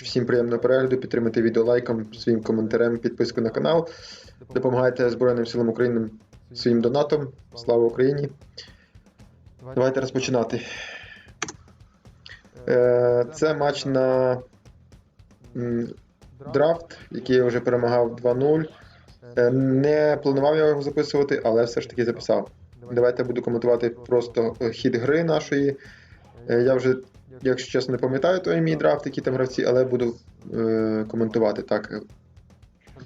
Всім приємного перегляду. Підтримайте відео лайком, своїм коментарем, підпискою на канал. Допомагайте Збройним силам України своїм донатом. Слава Україні! Давайте розпочинати. Е, Це матч на драфт, який я вже перемагав 2-0. Е, Не планував я його записувати, але все ж таки записав. Давайте буду коментувати просто хід гри нашої. Е, Я вже, якщо чесно, не пам'ятаю той мій драфт, які там гравці, але буду е, коментувати. Так. е,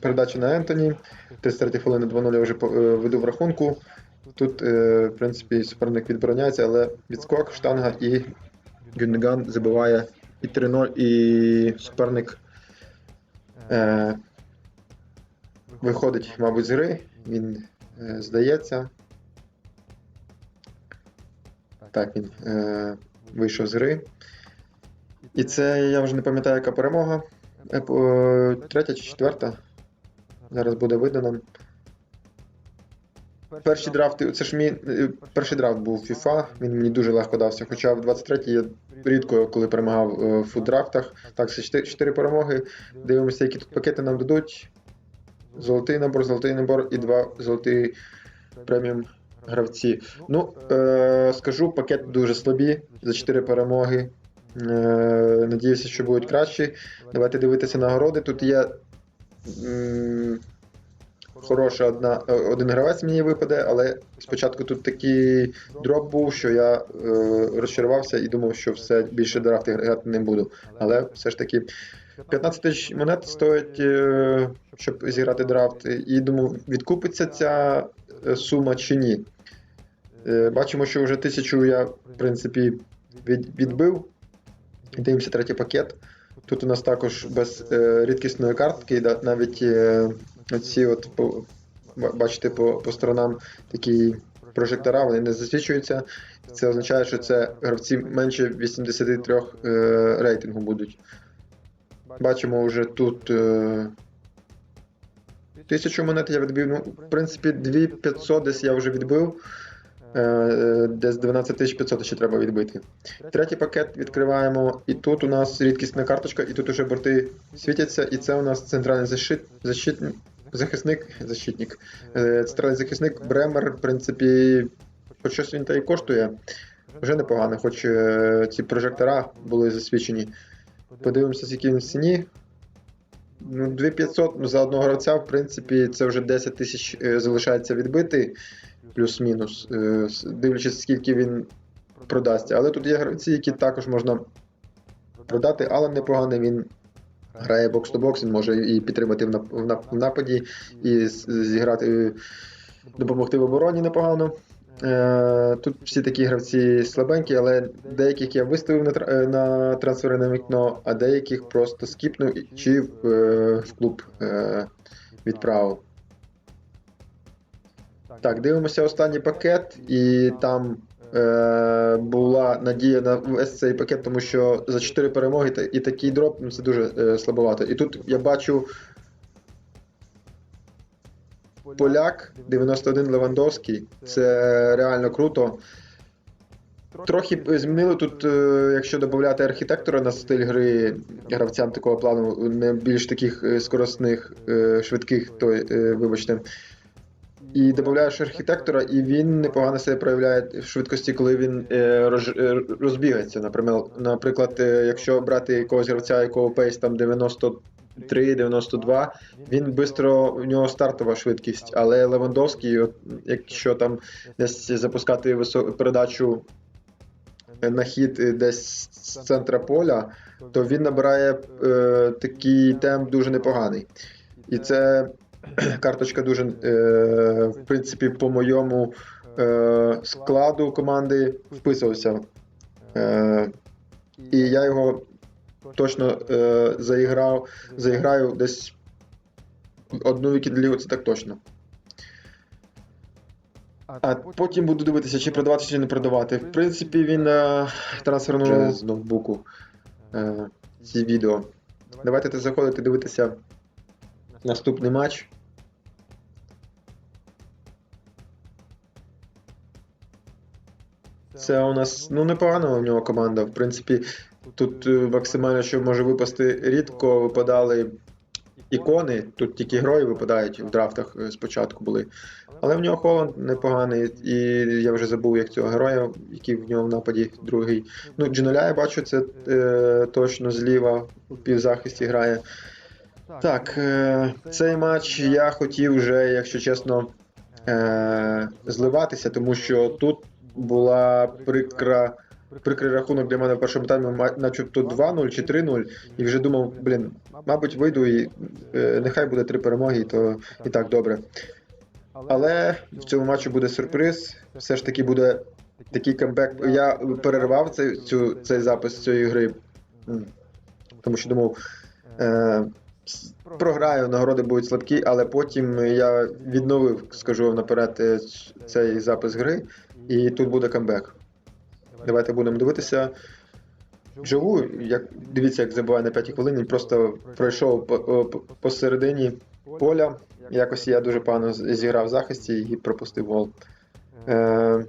Передача на Ентоні. 33 хвилини 2-0 я вже е, веду в рахунку. Тут, е, в принципі, суперник відбороняється, але відскок, штанга і Гюндеган забиває і 3-0, і суперник е, виходить, мабуть, з гри. Він е, здається. Так, він е, вийшов з гри. І це я вже не пам'ятаю, яка перемога. Е, е, Третя чи четверта. Зараз буде видно нам. Перші драфти, це ж мій е, перший драфт був FIFA, він мені дуже легко дався. Хоча в 23-й я рідко коли перемагав в фуддрафтах. Так, це 4, 4 перемоги. Дивимося, які тут пакети нам дадуть. Золотий набор, золотий набор і два золоті преміум гравці. Ну, е, скажу, пакет дуже слабі за 4 перемоги. Е, надіюся, що будуть кращі. Давайте дивитися нагороди. Тут є м, хороша одна, е, один гравець мені випаде, але спочатку тут такий дроп був, що я е, розчарувався і думав, що все більше драфти грати не буду. Але все ж таки 15 тисяч монет стоїть, е, щоб зіграти драфт. І думав, відкупиться ця е, сума чи ні. Е, Бачимо, що вже тисячу я, в принципі, від, відбив. Дивимося третій пакет. Тут у нас також без е, рідкісної картки, навіть е, оці от бачите по, по сторонам такі прожектора, вони не засвічуються. Це означає, що це гравці менше 83 е, рейтингу будуть. Бачимо вже тут тисячу монет я відбив. Ну, в принципі, 2500 десь я вже відбив. Е, Десь 12500 ще треба відбити. Третій пакет відкриваємо, і тут у нас рідкісна карточка, і тут уже борти світяться, і це у нас центральний защит, защит, захисник, защитник. Е, Центральний захисник Бремер, в принципі, хоч щось він та і коштує. Вже непогано, хоч е, ці прожектора були засвічені. Подивимося, скільки він в ціні. Ну, 2500 ну, за одного гравця, в принципі, це вже 10 тисяч е, залишається відбити, плюс-мінус, е, дивлячись, скільки він продасться. Але тут є гравці, які також можна продати, але непоганий він грає бокс-то-бокс, він може і підтримати в нападі, і зіграти, допомогти в обороні непогано. Е, Тут всі такі гравці слабенькі, але деяких я виставив на, е, на трансферне вікно, а деяких просто скіпнув чи в, е, в клуб відправив. Так, дивимося останній пакет, і там е, була надія на весь цей пакет, тому що за 4 перемоги і такий дроп ну, це дуже е, слабовато. І тут я бачу поляк 91 Левандовський. Це реально круто. Трохи змінили тут, е, якщо додати архітектора на стиль гри гравцям такого плану, не більш таких е, скоростних, е, швидких, то вибачте. І додаєш архітектора, і він непогано себе проявляє в швидкості, коли він розбігається. Наприклад, якщо брати якогось гравця, якого пейс там 93-92, він швидко, у нього стартова швидкість. Але Левандовський, якщо там десь запускати передачу на хід е, десь з центра поля, то він набирає е, такий темп дуже непоганий. І це карточка дуже, е, в принципі, по моєму е, складу команди вписувався. Е, і я його точно е, заіграв, заіграю десь одну вікідлігу, це так точно. А потім буду дивитися, чи продавати, чи не продавати. В принципі, він на трансферному з ноутбуку е, ці відео. Давайте ти заходите дивитися наступний матч. Це у нас ну непогана у нього команда. В принципі, Тут е, максимально, що може випасти, рідко випадали ікони. Тут тільки герої випадають в драфтах е, спочатку були. Але в нього Холланд непоганий, і я вже забув, як цього героя, який в нього в нападі другий. Ну, Джиноля я бачу, це е, точно зліва у півзахисті грає. Так, е, цей матч я хотів вже, якщо чесно, е, зливатися, тому що тут була прикра. Прикрий рахунок для мене в першому таймі, начебто 2-0 чи 3-0, і вже думав, блін, мабуть, вийду і е, нехай буде три перемоги, і то і так добре. Але в цьому матчі буде сюрприз. Все ж таки буде такий камбек. Я перервав цей, цю, цей запис цієї гри, тому що думав, е, програю, нагороди будуть слабкі, але потім я відновив, скажу наперед, е, цей запис гри, і тут буде камбек. Давайте будемо дивитися. Живу, як дивіться, як забуває на п'ятій хвилині, просто пройшов по- по- посередині поля. Якось я дуже погано зіграв в захисті і пропустив гол. Е,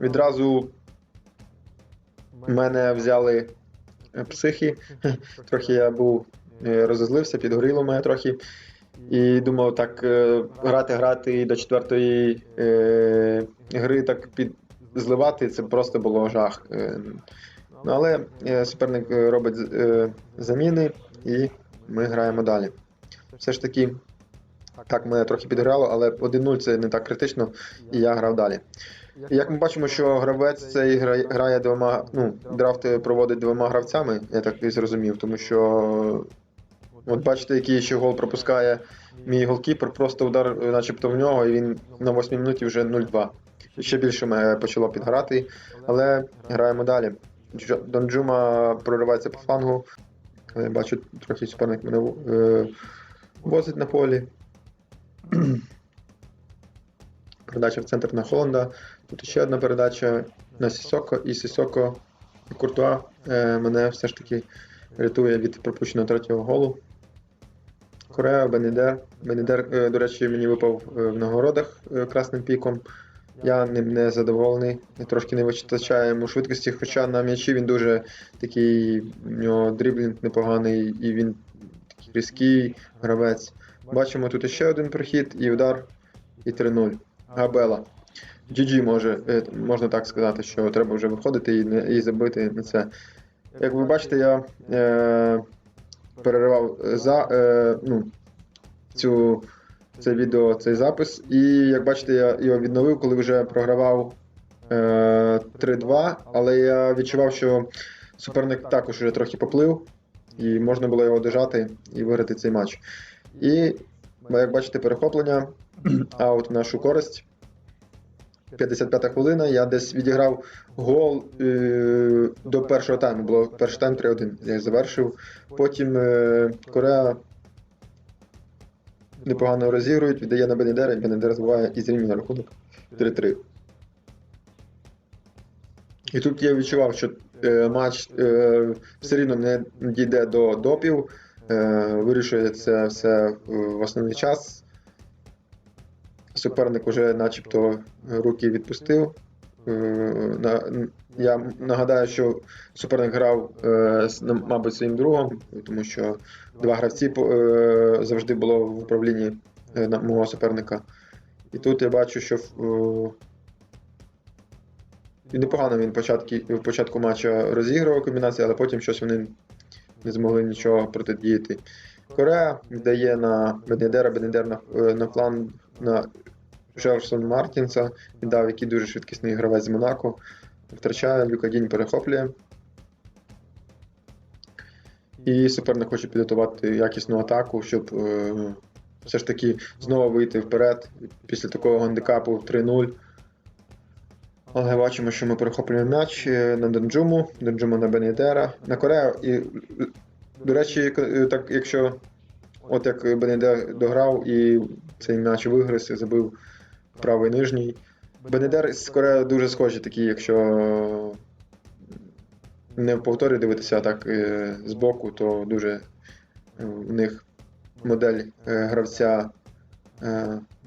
відразу мене взяли психи. Трохи я був е, розозлився, підгоріло мене трохи. І думав, так е, грати, грати до четвертої е, гри так під зливати, це просто було жах. Е, Ну, але е, суперник робить е, заміни, і ми граємо далі. Все ж таки, так, мене трохи підграло, але 1-0 це не так критично, і я грав далі. Як ми бачимо, що гравець цей грає, двома, ну, драфти проводить двома гравцями, я так і зрозумів, тому що от бачите, який ще гол пропускає мій голкіпер, просто удар, е, начебто в нього, і він на 8 минуті вже 0-2. Ще більше мене почало підграти, але граємо далі. Донджума проривається по флангу. Я бачу, трохи суперник мене е, возить на полі. Передача в центр на Холланда. Тут ще одна передача на Сісоко, і Сісоко Куртуа е, мене все ж таки рятує від пропущеного третього голу. Корея, Бенедер. Бенедер, е, до речі, мені випав е, в нагородах е, красним піком. Я ним не задоволений. Трошки не вистачає йому швидкості, хоча на м'ячі він дуже такий, у нього дріблінг непоганий, і він такий різкий гравець. Бачимо тут ще один прохід, і удар, і 3-0. Габела. GG може, можна так сказати, що треба вже виходити і, і забити на це. Як ви бачите, я е, переривав за е, ну, цю це відео, цей запис. І як бачите, я його відновив, коли вже програвав е, 3-2, але я відчував, що суперник також вже трохи поплив, і можна було його дожати і виграти цей матч. І, як бачите, перехоплення, аут в нашу користь. 55 хвилина, я десь відіграв гол е, до першого тайму. Було перший тайм 3-1. Я завершив. Потім е, Корея непогано розігрують, віддає на Бенедера, і Бенедер збиває і зрівнює рахунок 3-3. І тут я відчував, що е, матч е, все рівно не дійде до допів, е, вирішує все в основний час. Суперник вже начебто руки відпустив. Е, я нагадаю, що суперник грав, е, мабуть, своїм другом, тому що два гравці е, завжди було в управлінні мого суперника. І тут я бачу, що непогано він в початку матча розігрував комбінації, але потім щось вони не змогли нічого протидіяти. Корея віддає на Бенедера, Бенедер на, на фланг на Джерсон Мартінса, віддав, який дуже швидкісний гравець з Монако. Втрачає, Люкадінь перехоплює. І суперник хоче підготувати якісну атаку, щоб е, все ж таки знову вийти вперед після такого гандикапу 3-0. Але бачимо, що ми перехоплюємо м'яч е, на Донджуму, Донджума на Бенедера, на Корею. І, е, до речі, е, так, якщо от як Бенедер дограв і цей м'яч вигриз забив правий нижній. Бенедер з дуже схожі такі, якщо не в повторі дивитися, а так е, збоку, то дуже е, в них модель е, гравця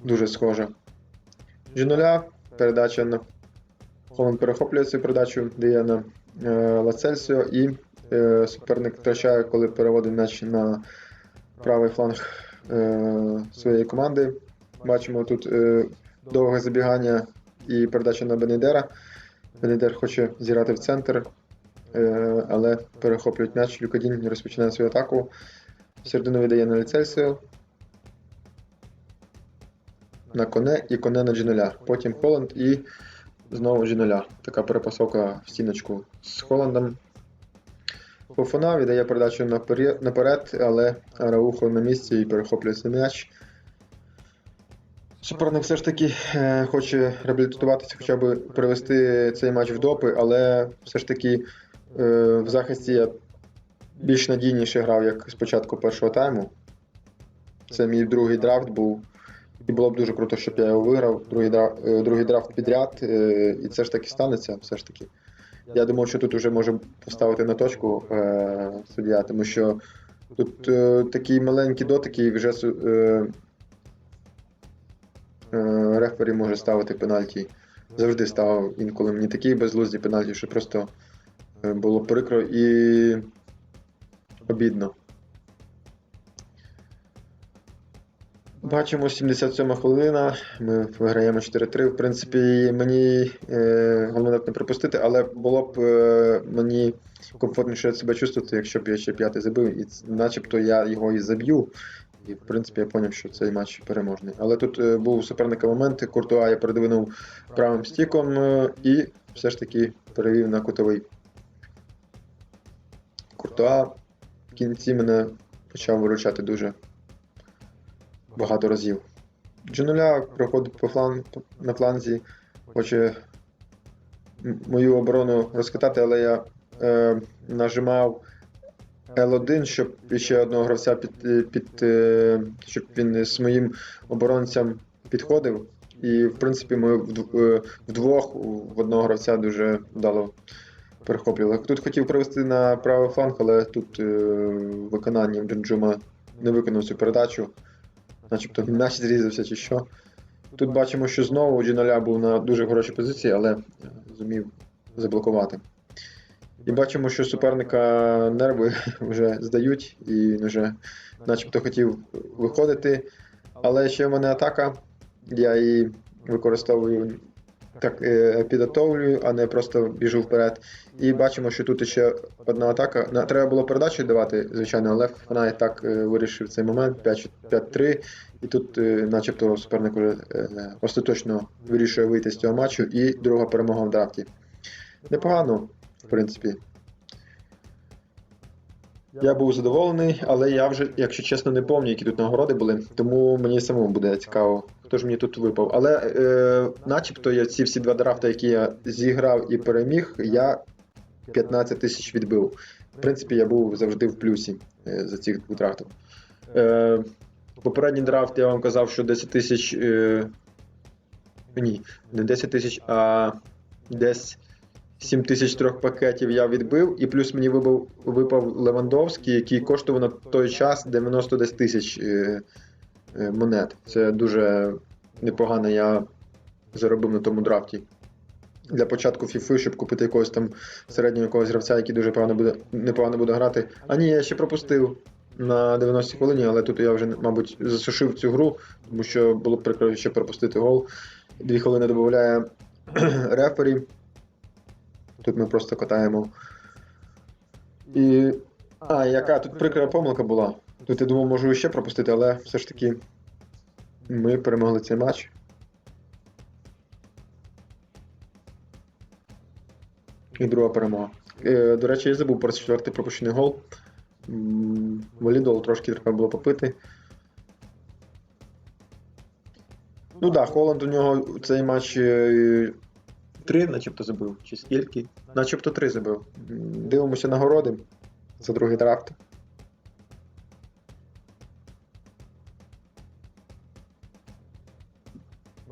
дуже схожа. G0, передача на Холланд перехоплює цю передачу, дає на Лацельсіо і суперник втрачає, коли переводить м'яч на правий фланг своєї команди. Бачимо тут довге забігання і передача на Бенедера. Бенедер хоче зіграти в центр, е, але перехоплюють м'яч. Люкадін розпочинає свою атаку. Середину віддає на Ліцельсіо. На коне і коне на Джиноля. Потім Холланд і знову Джиноля. Така перепасовка в стіночку з Холландом. Фофана віддає передачу наперед, але Араухо на місці і перехоплює цей м'яч. Суперник все ж таки е, хоче реабілітуватися, хоча б привести цей матч в допи, але все ж таки е, в захисті я більш надійніше грав, як спочатку першого тайму. Це мій другий драфт був. І було б дуже круто, щоб я його виграв. Другий драфт, другий драфт підряд. е, І це ж таки станеться. Все ж таки. Я думав, що тут вже може поставити на точку е, суддя, тому що тут е, такі маленькі дотики, і вже е, е, рефері може ставити пенальті. Завжди ставив інколи мені такі безглузді пенальті, що просто е, було прикро і обідно. Бачимо 77 хвилина. Ми виграємо 4-3. В принципі, мені е, головне не пропустити, але було б е, мені комфортніше себе чувствувати, якщо б я ще п'ятий забив, і начебто я його і заб'ю. І в принципі я зрозумів, що цей матч переможний. Але тут е, був суперника момент, Куртуа я передвинув правим стіком е, і все ж таки перевів на кутовий. Куртуа в кінці мене почав виручати дуже багато разів. Джунуля проходить по флан... на фланзі, хоче мою оборону розкатати, але я е, нажимав L1, щоб ще одного гравця під, під е, щоб він з моїм оборонцям підходив. І, в принципі, ми е, вдвох в одного гравця дуже вдало перехоплювали. Тут хотів привести на правий фланг, але тут е, в Джунджума не виконав цю передачу начебто м'яч зрізався чи що. Тут бачимо, що знову Джиноля був на дуже хорошій позиції, але зумів заблокувати. І бачимо, що суперника нерви вже здають, і він вже начебто хотів виходити. Але ще в мене атака, я її використовую так, е, підготовлюю, а не просто біжу вперед. І бачимо, що тут ще одна атака. Треба було передачу давати, звичайно, але вона і так е, вирішив цей момент 5 5-3. І тут, е, начебто, суперник вже е, остаточно вирішує вийти з цього матчу. І друга перемога в драфті. Непогано, в принципі. Я був задоволений, але я вже, якщо чесно, не пам'ятаю, які тут нагороди були, тому мені самому буде цікаво, хто ж мені тут випав. Але е, начебто я ці всі два драфти, які я зіграв і переміг, я 15 тисяч відбив. В принципі, я був завжди в плюсі е, за цих двох драфтів. Е, попередній драфт я вам казав, що 10 тисяч. Е, ні, не 10 тисяч, а десь 7 тисяч трьох пакетів я відбив, і плюс мені вибив, випав Левандовський, який коштував на той час 90 десь тисяч е, е, монет. Це дуже непогано я заробив на тому драфті. Для початку FIFA, щоб купити якогось там середнього якогось гравця, який дуже погано буде, непогано буде грати. А ні, я ще пропустив на 90 хвилині, але тут я вже, мабуть, засушив цю гру, тому що було б прикро ще пропустити гол. Дві хвилини додає рефері. Тут ми просто катаємо. І. А, яка тут прикра помилка була. Тут я думав, можу ще пропустити, але все ж таки ми перемогли цей матч. І друга перемога. Е, до речі, я забув про четвертий пропущений гол. М, Валідол трошки треба було попити. Ну так, да, Холланд у нього цей матч е, три, начебто забив, чи скільки? Начебто три забив. Дивимося нагороди за другий драфт.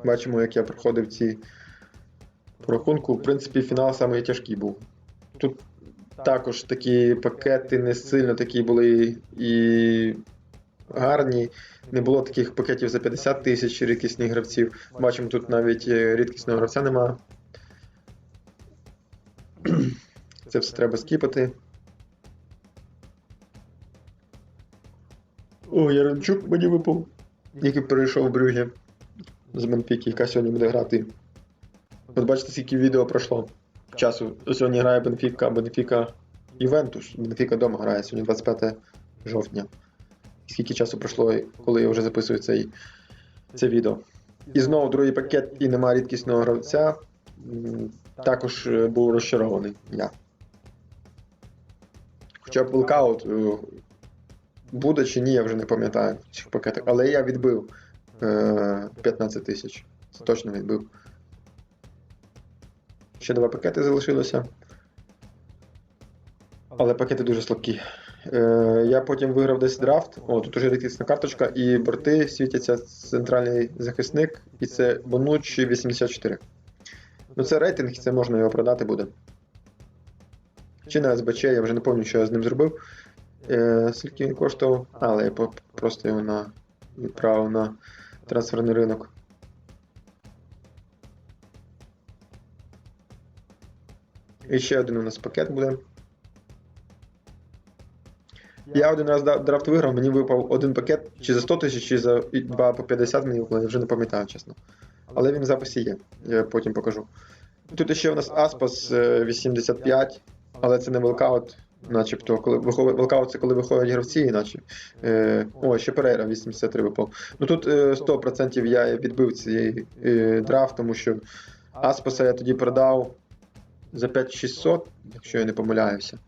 Бачимо, як я проходив ці рахунку. В принципі, фінал саме тяжкий був. Тут також такі пакети не сильно такі були і гарні. Не було таких пакетів за 50 тисяч рідкісних гравців. Бачимо, тут навіть е, рідкісного гравця немає. це все треба скіпати. О, Яремчук мені випав, який перейшов в Брюге з Бенфіки, яка сьогодні буде грати. От бачите, скільки відео пройшло часу. Сьогодні грає Бенфіка, Бенфіка Ювентус. Бенфіка дома грає сьогодні 25 жовтня. Скільки часу пройшло, коли я вже записую цей, це відео. І знову другий пакет і нема рідкісного гравця. Також е, був розчарований я. Хоча б е, буде чи ні, я вже не пам'ятаю цих пакетах. Але я відбив е, 15 тисяч. Це Точно відбив. Ще два пакети залишилося. Але пакети дуже слабкі. Е, я потім виграв десь драфт. О, тут уже рідкісна карточка, і борти світяться центральний захисник, і це Бонуччі 84. Ну це рейтинг, це можна його продати буде. Чи на СБЧ, я вже не пам'ятаю, що я з ним зробив. Е, скільки він коштував? Але я просто його на, відправив на трансферний ринок. І ще один у нас пакет буде. Я один раз драфт виграв, мені випав один пакет чи за 100 тисяч, чи за і два по 50 мені випало, я вже не пам'ятаю, чесно. Але він в записі є, я потім покажу. Тут ще у нас Аспас е, 85, але це не велкаут, начебто, коли виходить велкаут це коли виходять гравці, іначе. Е, о, ще Перейра 83 випав. Ну тут е, 100% я відбив цей е, драфт, тому що Аспаса я тоді продав за 5600, якщо я не помиляюся.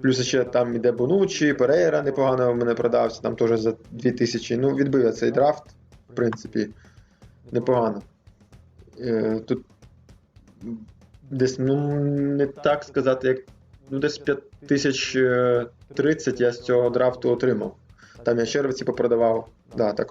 Плюс ще там іде Бонучі, Перейра непогано в мене продався, там теж за 2000. Ну, відбив я цей драфт, в принципі, непогано. Е, тут десь, ну, не так сказати, як. Ну, десь 5030 я з цього драфту отримав. Там я червці попродавав. Да, також